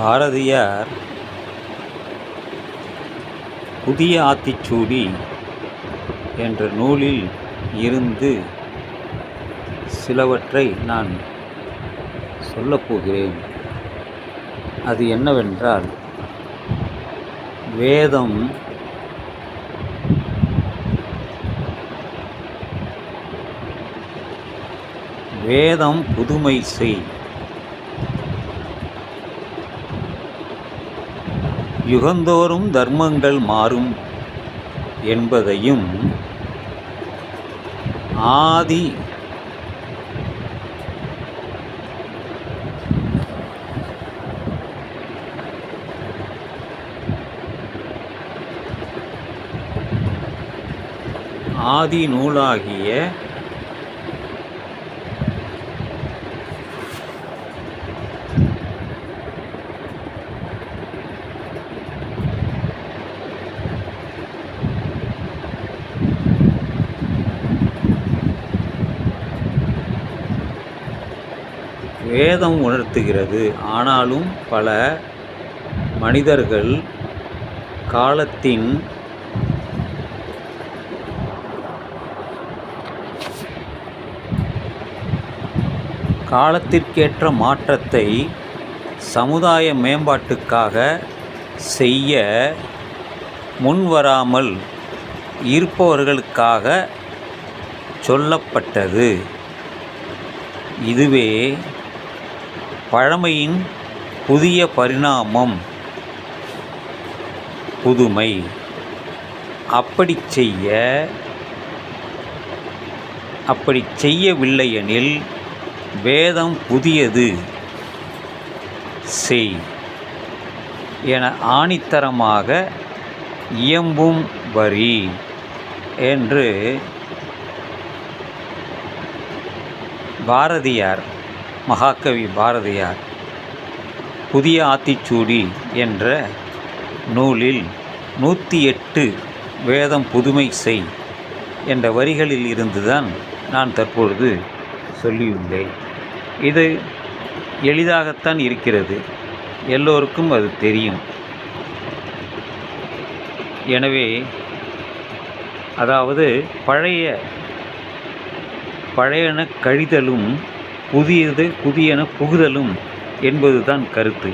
பாரதியார் புதிய ஆத்திச்சூடி என்ற நூலில் இருந்து சிலவற்றை நான் சொல்லப்போகிறேன் அது என்னவென்றால் வேதம் வேதம் புதுமை செய். யுகந்தோறும் தர்மங்கள் மாறும் என்பதையும் ஆதி ஆதி நூலாகிய வேதம் உணர்த்துகிறது. ஆனாலும் பல மனிதர்கள் காலத்தின் காலத்திற்கேற்ற மாற்றத்தை சமுதாய மேம்பாட்டுக்காக செய்ய முன்வராமல் இருப்பவர்களுக்காக சொல்லப்பட்டது. இதுவே பழமையின் புதிய பரிணாமம் புதுமை. அப்படி செய்ய அப்படி செய்யவில்லையெனில் வேதம் புதியது. செய். என ஆணித்தரமாக இயம்பும் வரி என்று பாரதியார் மகாகவி பாரதியார் புதிய ஆத்திச்சூடி என்ற நூலில் நூற்றி எட்டு வேதம் புதுமை செய் என்ற வரிகளில் இருந்துதான் நான் தற்பொழுது சொல்லியுள்ளேன். இது எளிதாகத்தான் இருக்கிறது. எல்லோருக்கும் அது தெரியும். எனவே அதாவது பழைய பழையன கழிதலும் புதியது புதியன புகுதலும் என்பதுதான் கருத்து.